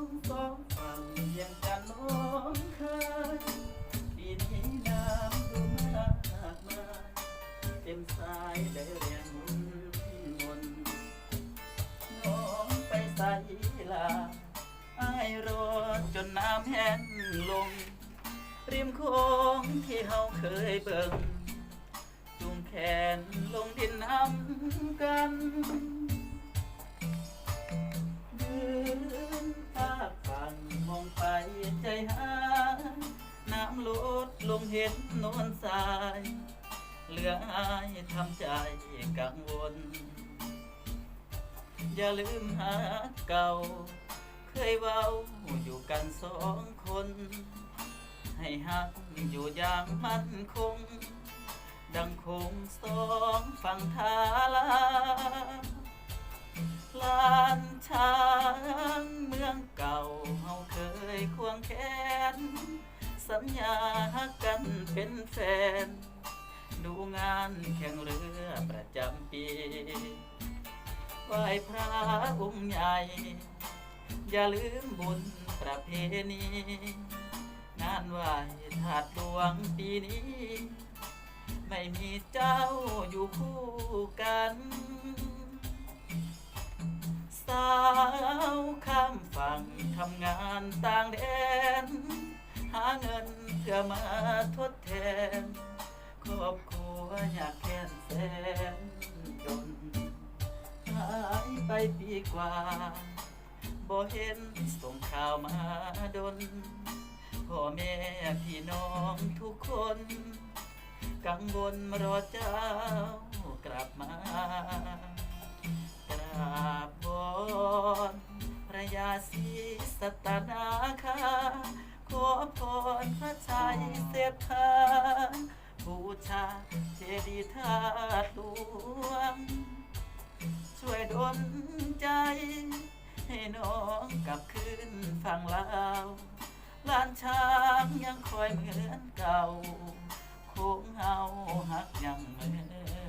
งสองฝั่งเวียงจันทน์น้องเคยปีนี้น้ำดูมากมายเต็มสายได้เรียงวนน้องไปใส่ลาไอ้รอจนน้ำแห้งลง ริมโค้งที่เฮาเคยเบิ่งจูงแขนลงดินน้ำกัน หายน้ำลดลงเห็นโนนสาย เหลืออายทำใจกังวล อย่าลืมหาเก่า เคยเว้าอยู่กันสองคน ให้หักอยู่อย่างมั่นคง ดังคงสองฝั่งทาลาลานช้างเมืองเก่าเฮาเคยควงแขน สัญญากันเป็นแฟน ดูงานแข่งเรือประจำปีไหว้พระองค์ใหญ่ อย่าลืมบุญประเพณี งานไหว้ถาดหลวงปีนี้ ไม่มีเจ้าอยู่คู่กัน สาวข้ามฝั่งทำงานต่างแดน พื่อมาทดแทน ครอบครัวยากแค้นแสนจนหายไปปีกว่าบ่เห็นส่งข่าวมาดนพ่อแม่พี่น้องทุกคน กังวลรอเจ้ากลับมากราบวอนพระยาศรีสัตนาคา ขอพรพระชัยเสถาบูชาเจดีย์ธาตุหลวง ช่วยดลใจ ให้น้องกลับคืนฝั่งลาวลานช้างยังคอยเหมือนเก่าโค้งเฮาหักยังเหมือน